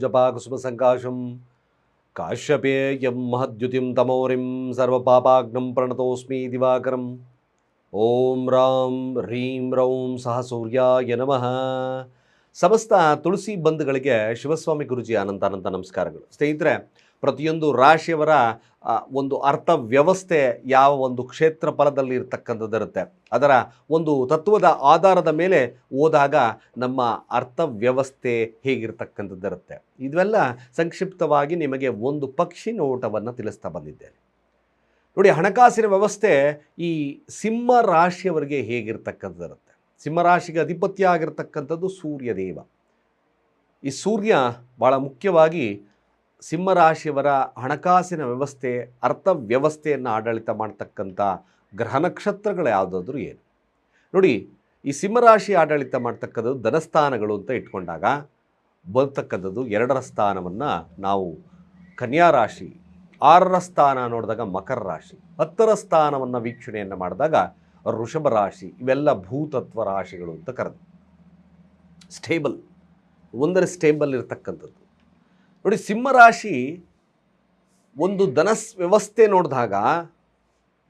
ಜಪಾಕುಸುಮಸಂಕಾಶಂ ಕಾಶ್ಯಪೇಯಂ ಮಹದ್ಯುತಿಂ ತಮೋರಿಂ ಸರ್ವಪಾಪಾಗ್ನಂ ಪ್ರಣತೋಸ್ಮಿ ದಿವಾಕರಂ ಓಂ ರಾಂ ಹ್ರೀಂ ರೌಂ ಸಹ ಸೂರ್ಯಾಯ ನಮಃ ಸಮಸ್ತ ತುಳಸಿ ಬಂಧುಗಳಿಗೆ ಶಿವಸ್ವಾಮಿ ಗುರುಜಿ ಅನಂತ ಅನಂತ ನಮಸ್ಕಾರಗಳು ಸ್ನೇಹಿತರೆ ಪ್ರತಿಯೊಂದು ರಾಶಿಯವರ ಒಂದು ಅರ್ಥ ವ್ಯವಸ್ಥೆ ಯಾವ ಒಂದು ಕ್ಷೇತ್ರ ಫಲದಲ್ಲಿ ಇರತಕ್ಕಂಥದ್ದು ಇರುತ್ತೆ. ಅದರ ಒಂದು ತತ್ವದ ಆಧಾರದ ಮೇಲೆ ಓದಾಗ ನಮ್ಮ ಅರ್ಥ ವ್ಯವಸ್ಥೆ ಹೇಗಿರ್ತಕ್ಕಂಥದ್ದು ಇದೆಲ್ಲ ಸಂಕ್ಷಿಪ್ತವಾಗಿ ನಿಮಗೆ ಒಂದು ಪಕ್ಷಿ ನೋಟವನ್ನು ತಿಳಿಸ್ತಾ ಬಂದಿದ್ದೇನೆ. ನೋಡಿ, ಹಣಕಾಸಿನ ವ್ಯವಸ್ಥೆ ಈ ಸಿಂಹ ರಾಶಿಯವರಿಗೆ ಹೇಗಿರ್ತಕ್ಕಂಥದ್ದಿರುತ್ತೆ ಸಿಂಹರಾಶಿಗೆ ಅಧಿಪತ್ಯ ಆಗಿರ್ತಕ್ಕಂಥದ್ದು ಸೂರ್ಯದೇವ. ಈ ಸೂರ್ಯ ಭಾಳ ಮುಖ್ಯವಾಗಿ ಸಿಂಹರಾಶಿಯವರ ಹಣಕಾಸಿನ ವ್ಯವಸ್ಥೆ ಅರ್ಥ ವ್ಯವಸ್ಥೆಯನ್ನು ಆಡಳಿತ ಮಾಡ್ತಕ್ಕಂಥ ಗ್ರಹ ನಕ್ಷತ್ರಗಳು ಯಾವುದಾದ್ರೂ ಏನು. ನೋಡಿ, ಈ ಸಿಂಹರಾಶಿ ಆಡಳಿತ ಮಾಡ್ತಕ್ಕಂಥದ್ದು ಧನಸ್ಥಾನಗಳು ಅಂತ ಇಟ್ಕೊಂಡಾಗ ಬರ್ತಕ್ಕಂಥದ್ದು ಎರಡರ ಸ್ಥಾನವನ್ನು ನಾವು ಕನ್ಯಾ ರಾಶಿ, ಆರರ ಸ್ಥಾನ ನೋಡಿದಾಗ ಮಕರ ರಾಶಿ, ಹತ್ತರ ಸ್ಥಾನವನ್ನು ವೀಕ್ಷಣೆಯನ್ನು ಮಾಡಿದಾಗ ಋಷಭ ರಾಶಿ, ಇವೆಲ್ಲ ಭೂತತ್ವ ರಾಶಿಗಳು ಅಂತ ಕರೆದು ಸ್ಟೇಬಲ್, ಒಂದರ ಸ್ಟೇಬಲ್ ಇರತಕ್ಕಂಥದ್ದು. ನೋಡಿ, ಸಿಂಹರಾಶಿ ಒಂದು ಧನಸ್ ವ್ಯವಸ್ಥೆ ನೋಡಿದಾಗ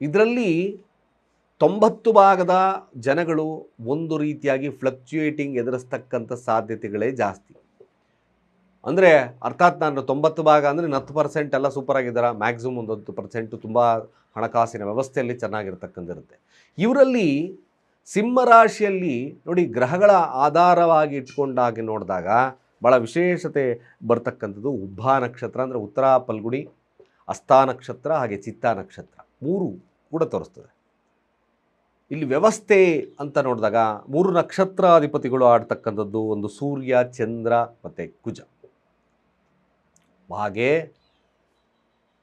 ಇದರಲ್ಲಿ ತೊಂಬತ್ತು ಭಾಗದ ಜನಗಳು ಒಂದು ರೀತಿಯಾಗಿ ಫ್ಲಕ್ಚುಯೇಟಿಂಗ್ ಎದುರಿಸ್ತಕ್ಕಂಥ ಸಾಧ್ಯತೆಗಳೇ ಜಾಸ್ತಿ. ಅಂದರೆ ಅರ್ಥಾತ್ ನಾನು ತೊಂಬತ್ತು ಭಾಗ ಅಂದರೆ ಹತ್ತು ಪರ್ಸೆಂಟ್ ಎಲ್ಲ ಸೂಪರ್ ಆಗಿದ್ದಾರೆ? ಮ್ಯಾಕ್ಸಿಮಮ್ ಒಂದು ಹತ್ತು ಪರ್ಸೆಂಟು ತುಂಬ ಹಣಕಾಸಿನ ವ್ಯವಸ್ಥೆಯಲ್ಲಿ ಚೆನ್ನಾಗಿರ್ತಕ್ಕಂಥಿರುತ್ತೆ ಇವರಲ್ಲಿ ಸಿಂಹರಾಶಿಯಲ್ಲಿ ನೋಡಿ, ಗ್ರಹಗಳ ಆಧಾರವಾಗಿ ಇಟ್ಕೊಂಡಾಗಿ ನೋಡಿದಾಗ ಭಾಳ ವಿಶೇಷತೆ ಬರ್ತಕ್ಕಂಥದ್ದು ಉಬ್ಬಾ ನಕ್ಷತ್ರ ಅಂದರೆ ಉತ್ತರ ಪಲ್ಗುಡಿ, ಅಸ್ಥಾ ನಕ್ಷತ್ರ ಹಾಗೆ ಚಿತ್ತಾ ನಕ್ಷತ್ರ. ಮೂರು ಕೂಡ ತೋರಿಸ್ತದೆ. ಇಲ್ಲಿ ವ್ಯವಸ್ಥೆ ಅಂತ ನೋಡಿದಾಗ ಮೂರು ನಕ್ಷತ್ರಾಧಿಪತಿಗಳು ಆಡ್ತಕ್ಕಂಥದ್ದು ಒಂದು ಸೂರ್ಯ, ಚಂದ್ರ ಮತ್ತು ಕುಜ. ಹಾಗೆ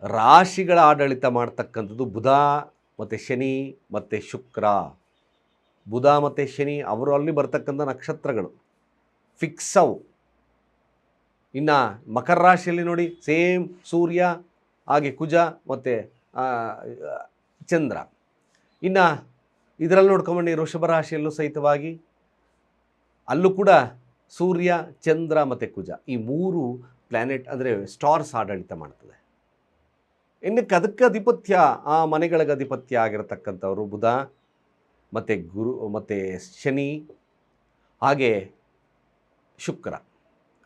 ರಾಶಿಗಳ ಆಡಳಿತ ಮಾಡ್ತಕ್ಕಂಥದ್ದು ಬುಧ ಮತ್ತು ಶನಿ ಮತ್ತು ಶುಕ್ರ. ಬುಧ ಮತ್ತು ಶನಿ, ಅವರು ಅಲ್ಲಿ ಬರ್ತಕ್ಕಂಥ ನಕ್ಷತ್ರಗಳು. ಫಿಕ್ಸ್ ಅವು. ಇನ್ನು ಮಕರ ರಾಶಿಯಲ್ಲಿ ನೋಡಿ ಸೇಮ್ ಸೂರ್ಯ, ಹಾಗೆ ಕುಜ ಮತ್ತು ಚಂದ್ರ. ಇನ್ನು ಇದರಲ್ಲಿ ನೋಡ್ಕೊಂಬನ್ನಿ ವೃಷಭ ರಾಶಿಯಲ್ಲೂ ಸಹಿತವಾಗಿ. ಅಲ್ಲೂ ಕೂಡ ಸೂರ್ಯ, ಚಂದ್ರ ಮತ್ತು ಕುಜ. ಈ ಮೂರು ಪ್ಲ್ಯಾನೆಟ್ ಅಂದರೆ ಸ್ಟಾರ್ಸ್ ಆಡಳಿತ ಮಾಡ್ತದೆ. ಇನ್ನಕ್ಕೆ ಅದಕ್ಕೆ ಅಧಿಪತ್ಯ, ಆ ಮನೆಗಳಿಗೆ ಅಧಿಪತ್ಯ ಆಗಿರತಕ್ಕಂಥವರು ಬುಧ ಮತ್ತು ಗುರು, ಮತ್ತು ಶನಿ, ಹಾಗೆ ಶುಕ್ರ.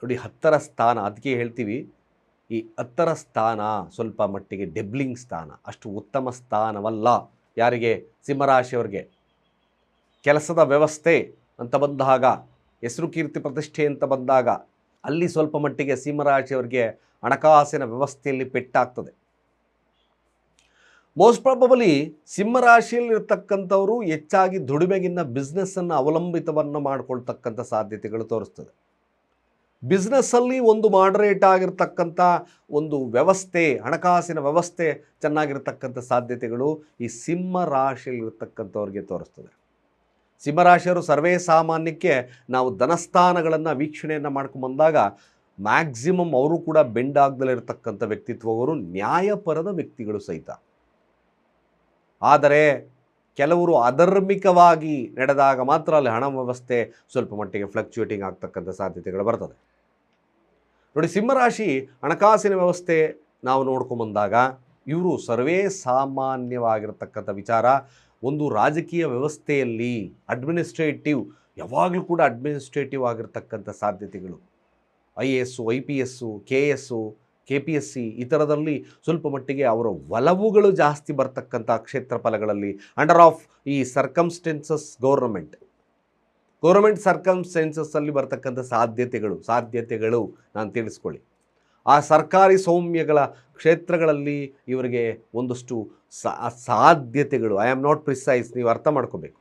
ನೋಡಿ, ಹತ್ತರ ಸ್ಥಾನ ಅದಕ್ಕೆ ಹೇಳ್ತೀವಿ, ಈ ಹತ್ತರ ಸ್ಥಾನ ಸ್ವಲ್ಪ ಮಟ್ಟಿಗೆ ಡೆಬ್ಲಿಂಗ್ ಸ್ಥಾನ, ಅಷ್ಟು ಉತ್ತಮ ಸ್ಥಾನವಲ್ಲ. ಯಾರಿಗೆ? ಸಿಂಹರಾಶಿಯವ್ರಿಗೆ. ಕೆಲಸದ ವ್ಯವಸ್ಥೆ ಅಂತ ಬಂದಾಗ, ಹೆಸರು ಕೀರ್ತಿ ಪ್ರತಿಷ್ಠೆ ಅಂತ ಬಂದಾಗ, ಅಲ್ಲಿ ಸ್ವಲ್ಪ ಮಟ್ಟಿಗೆ ಸಿಂಹರಾಶಿಯವರಿಗೆ ಹಣಕಾಸಿನ ವ್ಯವಸ್ಥೆಯಲ್ಲಿ ಪೆಟ್ಟಾಗ್ತದೆ. ಮೋಸ್ಟ್ ಪ್ರಾಬಬಲಿ ಸಿಂಹರಾಶಿಯಲ್ಲಿರ್ತಕ್ಕಂಥವರು ಹೆಚ್ಚಾಗಿ ದುಡಿಮೆಗಿನ್ನ ಬಿಸ್ನೆಸ್ಸನ್ನು ಅವಲಂಬಿತವನ್ನು ಮಾಡ್ಕೊಳ್ತಕ್ಕಂಥ ಸಾಧ್ಯತೆಗಳು ತೋರಿಸ್ತದೆ. ಬಿಸ್ನೆಸ್ಸಲ್ಲಿ ಒಂದು ಮಾಡರೇಟ್ ಆಗಿರ್ತಕ್ಕಂಥ ಒಂದು ವ್ಯವಸ್ಥೆ, ಹಣಕಾಸಿನ ವ್ಯವಸ್ಥೆ ಚೆನ್ನಾಗಿರ್ತಕ್ಕಂಥ ಸಾಧ್ಯತೆಗಳು ಈ ಸಿಂಹ ರಾಶಿಯಲ್ಲಿರ್ತಕ್ಕಂಥವ್ರಿಗೆ ತೋರಿಸ್ತದೆ. ಸಿಂಹರಾಶಿಯವರು ಸರ್ವೇ ಸಾಮಾನ್ಯಕ್ಕೆ ನಾವು ಧನಸ್ಥಾನಗಳನ್ನು ವೀಕ್ಷಣೆಯನ್ನು ಮಾಡ್ಕೊಂಬಂದಾಗ ಮ್ಯಾಕ್ಸಿಮಮ್ ಅವರು ಕೂಡ ಬೆಂಡ್ ಆಗದಲ್ಲೇ ಇರತಕ್ಕಂಥ ವ್ಯಕ್ತಿತ್ವವರು ನ್ಯಾಯಪರದ ವ್ಯಕ್ತಿಗಳು ಸಹಿತ. ಆದರೆ ಕೆಲವರು ಅಧರ್ಮಿಕವಾಗಿ ನಡೆದಾಗ ಮಾತ್ರ ಅಲ್ಲಿ ಹಣ ವ್ಯವಸ್ಥೆ ಸ್ವಲ್ಪ ಮಟ್ಟಿಗೆ ಫ್ಲಕ್ಚುಯೇಟಿಂಗ್ ಆಗ್ತಕ್ಕಂಥ ಸಾಧ್ಯತೆಗಳು ಬರ್ತದೆ. ನೋಡಿ, ಸಿಂಹರಾಶಿ ಹಣಕಾಸಿನ ವ್ಯವಸ್ಥೆ ನಾವು ನೋಡ್ಕೊಂಬಂದಾಗ ಇವರು ಸರ್ವೇ ಸಾಮಾನ್ಯವಾಗಿರತಕ್ಕಂಥ ವಿಚಾರ. ಒಂದು ರಾಜಕೀಯ ವ್ಯವಸ್ಥೆಯಲ್ಲಿ ಅಡ್ಮಿನಿಸ್ಟ್ರೇಟಿವ್ ಯಾವಾಗಲೂ ಕೂಡ ಅಡ್ಮಿನಿಸ್ಟ್ರೇಟಿವ್ ಆಗಿರ್ತಕ್ಕಂಥ ಸಾಧ್ಯತೆಗಳು. I A S I P S K S K P S C ಈ ಥರದಲ್ಲಿ ಸ್ವಲ್ಪ ಮಟ್ಟಿಗೆ ಅವರ ಒಲವುಗಳು ಜಾಸ್ತಿ ಬರ್ತಕ್ಕಂಥ ಕ್ಷೇತ್ರ ಫಲಗಳಲ್ಲಿ ಅಂಡರ್ ಆಫ್ ಈ ಸರ್ಕಮ್ಸ್ಟೆನ್ಸಸ್ ಗೌರ್ನಮೆಂಟ್ ಗೌರ್ಮೆಂಟ್ ಸರ್ಕಮ್ಸ್ಟೆನ್ಸಸ್ಸಲ್ಲಿ ಬರ್ತಕ್ಕಂಥ ಸಾಧ್ಯತೆಗಳು ಸಾಧ್ಯತೆಗಳು ನಾನು ತಿಳಿಸ್ಕೊಳ್ಳಿ. ಆ ಸರ್ಕಾರಿ ಸೌಮ್ಯಗಳ ಕ್ಷೇತ್ರಗಳಲ್ಲಿ ಇವರಿಗೆ ಒಂದಷ್ಟು ಸಾಧ್ಯತೆಗಳು ಐ ಆಮ್ ನಾಟ್ ಪ್ರಿಸೈಸ್ ನೀವು ಅರ್ಥ ಮಾಡ್ಕೋಬೇಕು.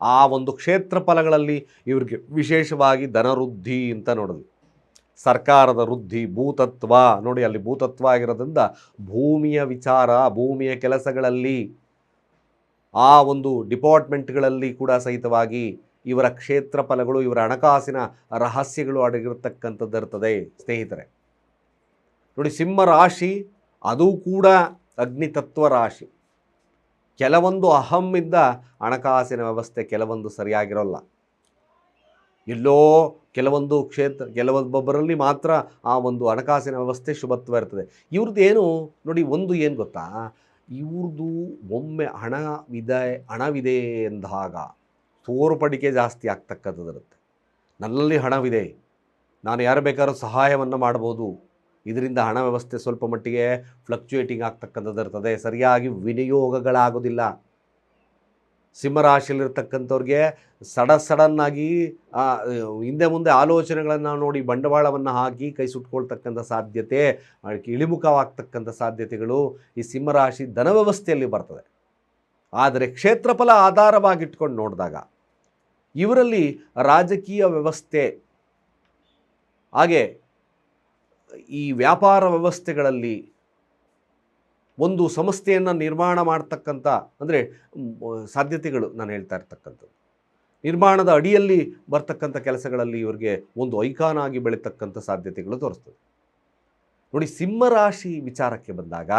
ಆ ಒಂದು ಕ್ಷೇತ್ರ ಫಲಗಳಲ್ಲಿ ಇವರಿಗೆ ವಿಶೇಷವಾಗಿ ಧನವೃದ್ಧಿ ಅಂತ ನೋಡಿದ್ವಿ ಸರ್ಕಾರದ ವೃದ್ಧಿ, ಭೂತತ್ವ, ನೋಡಿ ಅಲ್ಲಿ ಭೂತತ್ವ ಆಗಿರೋದ್ರಿಂದ ಭೂಮಿಯ ವಿಚಾರ, ಭೂಮಿಯ ಕೆಲಸಗಳಲ್ಲಿ ಆ ಒಂದು ಡಿಪಾರ್ಟ್ಮೆಂಟ್ಗಳಲ್ಲಿ ಕೂಡ ಸಹಿತವಾಗಿ ಇವರ ಕ್ಷೇತ್ರ ಫಲಗಳು ಇವರ ಹಣಕಾಸಿನ ರಹಸ್ಯಗಳು ಅಡಗಿರತಕ್ಕಂಥದ್ದು ಇರ್ತದೆ, ಸ್ನೇಹಿತರೆ. ನೋಡಿ, ಸಿಂಹ ರಾಶಿ, ಅದು ಕೂಡ ಅಗ್ನಿತತ್ವ ರಾಶಿ. ಕೆಲವೊಂದು ಅಹಮ್ಮಿಂದ ಹಣಕಾಸಿನ ವ್ಯವಸ್ಥೆ ಕೆಲವೊಂದು ಸರಿಯಾಗಿರೋಲ್ಲ. ಎಲ್ಲೋ ಕೆಲವೊಂದು ಕ್ಷೇತ್ರ, ಕೆಲವೊಬ್ಬೊಬ್ಬರಲ್ಲಿ ಮಾತ್ರ ಆ ಒಂದು ಹಣಕಾಸಿನ ವ್ಯವಸ್ಥೆ ಶುಭತ್ವ ಇರ್ತದೆ. ಇವ್ರದ್ದು ಏನು? ನೋಡಿ, ಒಂದು ಏನು ಗೊತ್ತಾ? ಇವ್ರದ್ದು ಒಮ್ಮೆ ಹಣವಿದೆ ಹಣವಿದೆ ಎಂದಾಗ ತೋರ್ಪಡಿಕೆ ಜಾಸ್ತಿ ಆಗ್ತಕ್ಕಂಥದ್ದಿರುತ್ತೆ. ನನ್ನಲ್ಲಿ ಹಣವಿದೆ. ನಾನು ಯಾರು ಬೇಕಾದ್ರೂ ಸಹಾಯವನ್ನು ಮಾಡ್ಬೋದು. ಇದರಿಂದ ಹಣ ವ್ಯವಸ್ಥೆ ಸ್ವಲ್ಪ ಮಟ್ಟಿಗೆ ಫ್ಲಕ್ಚುಯೇಟಿಂಗ್ ಆಗ್ತಕ್ಕಂಥದ್ದು ಇರ್ತದೆ ಸರಿಯಾಗಿ ವಿನಿಯೋಗಗಳಾಗೋದಿಲ್ಲ. ಸಿಂಹರಾಶಿಯಲ್ಲಿರ್ತಕ್ಕಂಥವ್ರಿಗೆ ಸಡ ಸಡನ್ನಾಗಿ ಹಿಂದೆ ಮುಂದೆ ಆಲೋಚನೆಗಳನ್ನು ನೋಡಿ ಬಂಡವಾಳವನ್ನು ಹಾಕಿ ಕೈ ಸುಟ್ಕೊಳ್ತಕ್ಕಂಥ ಸಾಧ್ಯತೆ ಇಳಿಮುಖವಾಗ್ತಕ್ಕಂಥ ಸಾಧ್ಯತೆಗಳು ಈ ಸಿಂಹರಾಶಿ ಧನ ವ್ಯವಸ್ಥೆಯಲ್ಲಿ ಬರ್ತದೆ. ಆದರೆ ಕ್ಷೇತ್ರಫಲ ಆಧಾರವಾಗಿಟ್ಕೊಂಡು ನೋಡಿದಾಗ ಇವರಲ್ಲಿ ರಾಜಕೀಯ ವ್ಯವಸ್ಥೆ. ಹಾಗೆ ಈ ವ್ಯಾಪಾರ ವ್ಯವಸ್ಥೆಗಳಲ್ಲಿ ಒಂದು ಸಂಸ್ಥೆಯನ್ನು ನಿರ್ಮಾಣ ಮಾಡ್ತಕ್ಕಂಥ ಅಂದರೆ ಸಾಧ್ಯತೆಗಳು ನಾನು ಹೇಳ್ತಾ ಇರ್ತಕ್ಕಂಥದ್ದು. ನಿರ್ಮಾಣದ ಅಡಿಯಲ್ಲಿ ಬರ್ತಕ್ಕಂಥ ಕೆಲಸಗಳಲ್ಲಿ ಇವರಿಗೆ ಒಂದು ಐಕಾನ್ ಆಗಿ ಬೆಳೀತಕ್ಕಂಥ ಸಾಧ್ಯತೆಗಳು ತೋರಿಸ್ತದೆ. ನೋಡಿ, ಸಿಂಹರಾಶಿ ವಿಚಾರಕ್ಕೆ ಬಂದಾಗ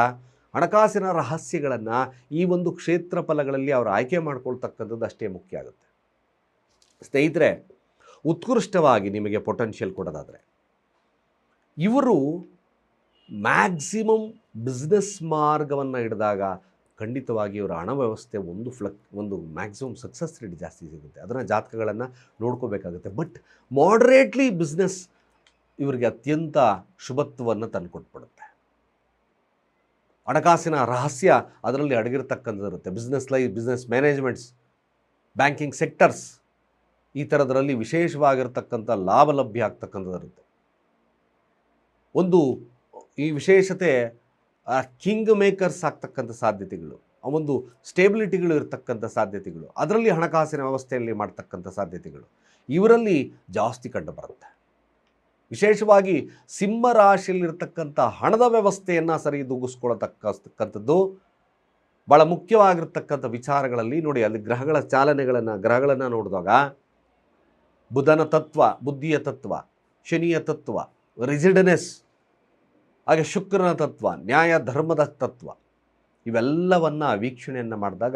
ಹಣಕಾಸಿನ ರಹಸ್ಯಗಳನ್ನು ಈ ಒಂದು ಕ್ಷೇತ್ರ ಫಲಗಳಲ್ಲಿ ಅವರು ಆಯ್ಕೆ ಮಾಡ್ಕೊಳ್ತಕ್ಕಂಥದ್ದು ಅಷ್ಟೇ ಮುಖ್ಯ ಆಗುತ್ತೆ. ಸ್ನೇಹಿತರೆ, ಉತ್ಕೃಷ್ಟವಾಗಿ ನಿಮಗೆ ಪೊಟೆನ್ಷಿಯಲ್ ಕೊಡೋದಾದರೆ, ಇವರು ಮ್ಯಾಕ್ಸಿಮಮ್ ಬಿಸ್ನೆಸ್ ಮಾರ್ಗವನ್ನು ಹಿಡಿದಾಗ ಖಂಡಿತವಾಗಿ ಇವರ ಹಣ ವ್ಯವಸ್ಥೆ ಒಂದು ಫ್ಲಕ್ ಒಂದು ಮ್ಯಾಕ್ಸಿಮಮ್ ಸಕ್ಸಸ್ ರೇಟ್ ಜಾಸ್ತಿ ಸಿಗುತ್ತೆ. ಅದನ್ನು ಜಾತಕಗಳನ್ನು ನೋಡ್ಕೋಬೇಕಾಗುತ್ತೆ. ಬಟ್ ಮಾಡ್ರೇಟ್ಲಿ ಬಿಸ್ನೆಸ್ ಇವರಿಗೆ ಅತ್ಯಂತ ಶುಭತ್ವವನ್ನು ತಂದುಕೊಟ್ಬಿಡುತ್ತೆ. ಹಣಕಾಸಿನ ರಹಸ್ಯ ಅದರಲ್ಲಿ ಅಡಗಿರ್ತಕ್ಕಂಥದ್ದು ಇರುತ್ತೆ business life business managements banking sectors ಈ ಥರದ್ರಲ್ಲಿ ವಿಶೇಷವಾಗಿರ್ತಕ್ಕಂಥ ಲಾಭ ಲಭ್ಯ ಆಗ್ತಕ್ಕಂಥದ್ದಿರುತ್ತೆ. ಒಂದು ಈ ವಿಶೇಷತೆ ಕಿಂಗ್ ಮೇಕರ್ಸ್ ಆಗ್ತಕ್ಕಂಥ ಸಾಧ್ಯತೆಗಳು, ಆ ಒಂದು ಸ್ಟೇಬಿಲಿಟಿಗಳು ಇರತಕ್ಕಂಥ ಸಾಧ್ಯತೆಗಳು, ಅದರಲ್ಲಿ ಹಣಕಾಸಿನ ವ್ಯವಸ್ಥೆಯಲ್ಲಿ ಮಾಡ್ತಕ್ಕಂಥ ಸಾಧ್ಯತೆಗಳು, ಇವರಲ್ಲಿ ಜಾಸ್ತಿ ಕಂಡುಬರುತ್ತೆ ವಿಶೇಷವಾಗಿ ಸಿಂಹ ರಾಶಿಯಲ್ಲಿರ್ತಕ್ಕಂಥ ಹಣದ ವ್ಯವಸ್ಥೆಯನ್ನು ಸರಿ ಭಾಳ ಮುಖ್ಯವಾಗಿರ್ತಕ್ಕಂಥ ವಿಚಾರಗಳಲ್ಲಿ ನೋಡಿ ಅಲ್ಲಿ ಗ್ರಹಗಳ ಚಾಲನೆಗಳನ್ನು, ಗ್ರಹಗಳನ್ನು ನೋಡಿದಾಗ ಬುಧನ ತತ್ವ, ಬುದ್ಧಿಯ ತತ್ವ, ಶನಿಯ ತತ್ವ ರಿಜಿಡ್ನೆಸ್ ಹಾಗೆ ಶುಕ್ರನ ತತ್ವ, ನ್ಯಾಯ, ಧರ್ಮದ ತತ್ವ, ಇವೆಲ್ಲವನ್ನು ವೀಕ್ಷಣೆಯನ್ನು ಮಾಡಿದಾಗ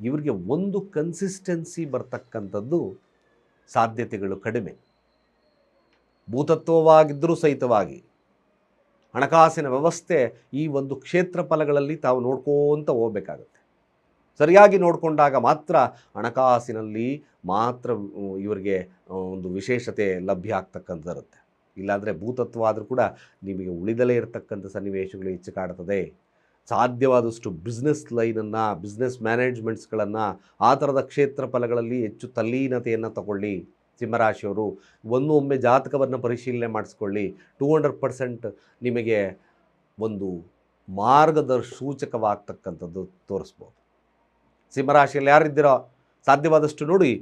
ಇವರಿಗೆ ಒಂದು ಕನ್ಸಿಸ್ಟೆನ್ಸಿ ಬರ್ತಕ್ಕಂಥದ್ದು ಸಾಧ್ಯತೆಗಳು ಕಡಿಮೆ. ಭೂತತ್ವವಾಗಿದ್ದರೂ ಸಹಿತವಾಗಿ ಹಣಕಾಸಿನ ವ್ಯವಸ್ಥೆ ಈ ಒಂದು ಕ್ಷೇತ್ರ ಫಲಗಳಲ್ಲಿ ತಾವು ನೋಡ್ಕೋತ ಹೋಗ್ಬೇಕಾಗತ್ತೆ. ಸರಿಯಾಗಿ ನೋಡಿಕೊಂಡಾಗ ಮಾತ್ರ ಹಣಕಾಸಿನಲ್ಲಿ ಮಾತ್ರ ಇವರಿಗೆ ಒಂದು ವಿಶೇಷತೆ ಲಭ್ಯ ಆಗ್ತಕ್ಕಂಥದ್ದಿರುತ್ತೆ ಇಲ್ಲಾಂದರೆ ಭೂತತ್ವ ಆದರೂ ಕೂಡ ನಿಮಗೆ ಉಳಿದಲೇ ಇರತಕ್ಕಂಥ ಸನ್ನಿವೇಶಗಳು ಹೆಚ್ಚು ಕಾಡ್ತದೆ. ಸಾಧ್ಯವಾದಷ್ಟು ಬಿಸ್ನೆಸ್ ಲೈನನ್ನು ಬಿಸ್ನೆಸ್ ಮ್ಯಾನೇಜ್ಮೆಂಟ್ಸ್ಗಳನ್ನು ಆ ಥರದ ಕ್ಷೇತ್ರ ಫಲಗಳಲ್ಲಿ ಹೆಚ್ಚು ತಲ್ಲೀನತೆಯನ್ನು ತಗೊಳ್ಳಿ. ಸಿಂಹರಾಶಿಯವರು ಒಂದು ಒಮ್ಮೆ ಜಾತಕವನ್ನು ಪರಿಶೀಲನೆ ಮಾಡಿಸ್ಕೊಳ್ಳಿ. ಟೂ ಹಂಡ್ರೆಡ್ ಪರ್ಸೆಂಟ್ ನಿಮಗೆ ಒಂದು ಮಾರ್ಗದರ್ಶೂಚಕವಾಗ್ತಕ್ಕಂಥದ್ದು ತೋರಿಸ್ಬೋದು. ಸಿಂಹರಾಶಿಯಲ್ಲಿ ಯಾರಿದ್ದೀರೋ ಸಾಧ್ಯವಾದಷ್ಟು ನೋಡಿ,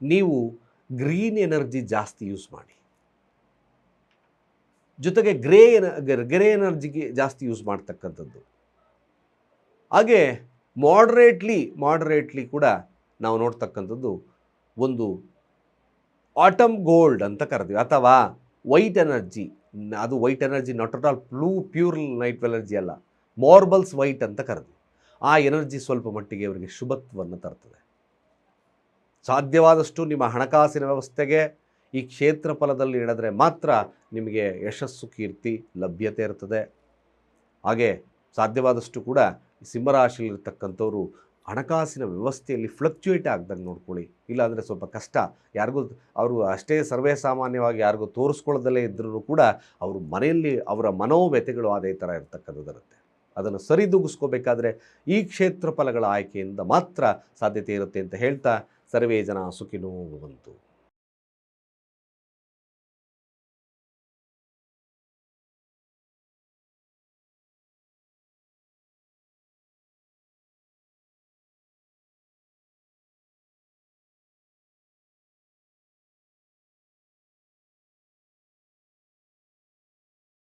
ನೀವು ಗ್ರೀನ್ ಎನರ್ಜಿ ಜಾಸ್ತಿ ಯೂಸ್ ಮಾಡಿ. ಜೊತೆಗೆ ಗ್ರೇ ಎನ, ಗ್ರೇ ಎನರ್ಜಿಗೆ ಜಾಸ್ತಿ ಯೂಸ್ ಮಾಡ್ತಕ್ಕಂಥದ್ದು. ಹಾಗೆ ಮಾಡ್ರೇಟ್ಲಿ ಮಾಡ್ರೇಟ್ಲಿ ಕೂಡ ನಾವು ನೋಡ್ತಕ್ಕಂಥದ್ದು ಒಂದು ಆಟಮ್ ಗೋಲ್ಡ್ ಅಂತ ಕರಿತೀವಿ ಅಥವಾ ವೈಟ್ ಎನರ್ಜಿ ಅದು white energy not at all blue pure night energy ಅಲ್ಲ ಮಾರ್ಬಲ್ಸ್ ವೈಟ್ ಅಂತ ಕರಿತೀವಿ ಆ ಎನರ್ಜಿ ಸ್ವಲ್ಪ ಮಟ್ಟಿಗೆ ಅವರಿಗೆ ಶುಭತ್ವವನ್ನು ತರ್ತದೆ. ಸಾಧ್ಯವಾದಷ್ಟು ನಿಮ್ಮ ಹಣಕಾಸಿನ ವ್ಯವಸ್ಥೆಗೆ ಈ ಕ್ಷೇತ್ರ ಫಲದಲ್ಲಿ ನಡೆದರೆ ಮಾತ್ರ ನಿಮಗೆ ಯಶಸ್ಸು, ಕೀರ್ತಿ, ಲಭ್ಯತೆ ಇರ್ತದೆ. ಹಾಗೆ ಸಾಧ್ಯವಾದಷ್ಟು ಕೂಡ ಸಿಂಹರಾಶಿಯಲ್ಲಿರ್ತಕ್ಕಂಥವ್ರು ಹಣಕಾಸಿನ ವ್ಯವಸ್ಥೆಯಲ್ಲಿ ಫ್ಲಕ್ಚುಯೇಟ್ ಆಗ್ದಂಗೆ ನೋಡ್ಕೊಳ್ಳಿ. ಇಲ್ಲಾಂದರೆ ಸ್ವಲ್ಪ ಕಷ್ಟ. ಯಾರಿಗೂ ಅವರು ಅಷ್ಟೇ ಸರ್ವೇ ಸಾಮಾನ್ಯವಾಗಿ ಯಾರಿಗೂ ತೋರಿಸ್ಕೊಳ್ಳೋದಲ್ಲೇ ಇದ್ದರೂ ಕೂಡ ಅವರು ಮನೆಯಲ್ಲಿ ಅವರ ಮನೋವ್ಯತೆಗಳು ಅದೇ ಥರ ಇರ್ತಕ್ಕಂಥದ್ದಿರುತ್ತೆ. ಅದನ್ನು ಸರಿದೂಗಿಸ್ಕೋಬೇಕಾದ್ರೆ ಈ ಕ್ಷೇತ್ರ ಫಲಗಳ ಆಯ್ಕೆಯಿಂದ ಮಾತ್ರ ಸಾಧ್ಯತೆ ಇರುತ್ತೆ ಅಂತ ಹೇಳ್ತಾ ಸರ್ವೇ ಜನ ಸುಖಿನೋ ಭವಂತು